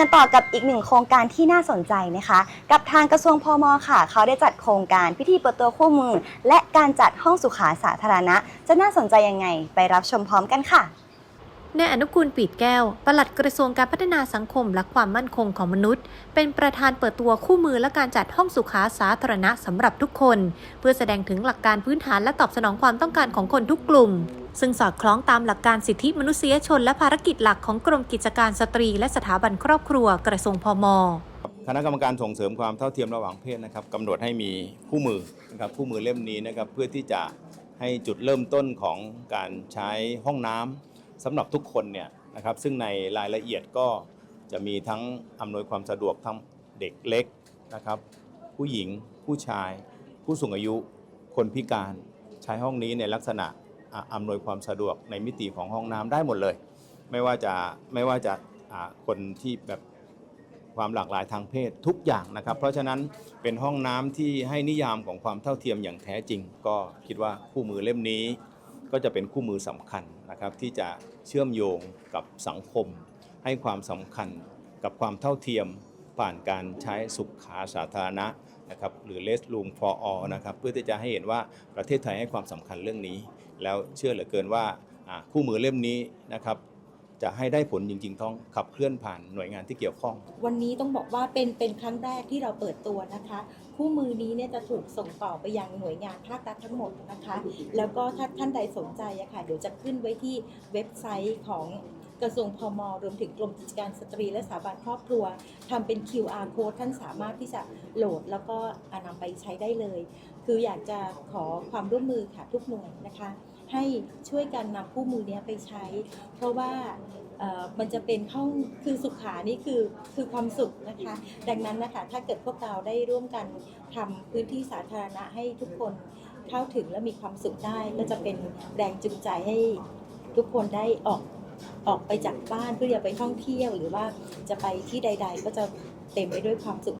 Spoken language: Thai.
กันต่อกับอีกหนึ่งโครงการที่น่าสนใจนะคะ กับทางกระทรวงพมค่ะ เขาได้จัดโครงการพิธีเปิดตัวคู่มือ และการจัดห้องสุขาสาธารณะ จะน่าสนใจยังไงไปรับชมพร้อมกันค่ะนายอนุกูลปีดแก้ว ปลัดกระทรวงการพัฒนาสังคมและความมั่นคงของมนุษย์ เป็นประธานเปิดตัวคู่มือและการจัดห้องสุขาสาธารณะสำหรับทุกคน เพื่อแสดงถึงหลักการพื้นฐานและตอบสนองความต้องการของคนทุกกลุ่ม ซึ่งสอดคล้องตามหลักการสิทธิมนุษยชนและภารกิจหลักของกรมกิจการสตรี และสถาบันครอบครัวกระทรวงพมคณะกรรมการส่งเสริมความเท่าเทียมระหว่างเพศนะครับกำหนดให้มีคู่มือนะครับคู่มือเล่มนี้นะครับเพื่อที่จะให้จุดเริ่มต้นของการใช้ห้องน้ำสำหรับทุกคนเนี่ยนะครับซึ่งในรายละเอียดก็จะมีทั้งอำนวยความสะดวกทั้งเด็กเล็กนะครับ ผู้หญิงผู้ชาย ผู้สูงอายุ คนพิการใช้ห้องนี้ในลักษณะ อะอำนวยความสะดวกในมิติของห้องน้ำได้หมดเลย ไม่ว่าจะไม่ว่าจะคนที่แบบความหลากหลายทางเพศทุกอย่างนะครับ เพราะฉะนั้นเป็นห้องน้ำที่ให้นิยามของความเท่าเทียมอย่างแท้จริง ก็คิดว่าคู่มือเล่มนี้ ก็จะเป็นคู่มือสำคัญนะครับ ที่จะเชื่อมโยงกับสังคม ให้ความสำคัญกับความเท่าเทียม ผ่านการใช้สุขาสาธารณะนะครับหรือ Less Room for All นะครับเพื่อที่จะให้เห็นว่าประเทศไทยให้ความสำคัญเรื่องนี้ แล้วเชื่อเหลือเกินว่าอ่าคู่มือเล่มนี้นะครับจะให้ได้ผลจริงๆ ต้องขับเคลื่อนผ่านหน่วยงานที่เกี่ยวข้อง วันนี้ต้องบอกว่าเป็นเป็นครั้งแรกที่เราเปิดตัวนะคะ คู่มือนี้เนี่ยจะถูกส่งต่อไปยังหน่วยงานภาครัฐทั้งหมดนะคะ แล้วก็ถ้าท่านใดสนใจอะค่ะเดี๋ยวจะขึ้นไว้ที่เว็บไซต์ของ กระทรวงพมรวมถึงกรมกิจการสตรี และสถาบันครอบครัวทำเป็น QR code ท่านสามารถที่จะโหลดแล้วก็เอานำไปใช้ได้เลย คืออยากจะขอความร่วมมือค่ะทุกหน่วยนะคะ ให้ช่วยกันนำคู่มือเนี้ยไปใช้ เพราะว่าเอ่อมันจะเป็นห้องคือสุขานี่คือคือความสุขนะคะ ดังนั้นนะคะถ้าเกิดพวกเราได้ร่วมกันทำพื้นที่สาธารณะให้ทุกคนเข้าถึงและมีความสุขได้ ก็จะเป็นแรงจูงใจให้ทุกคนได้ออก ออกไปจากบ้านเพื่อจะไปท่องเที่ยวหรือว่าจะไปที่ใด ๆ ก็จะเต็มไปด้วยความสุข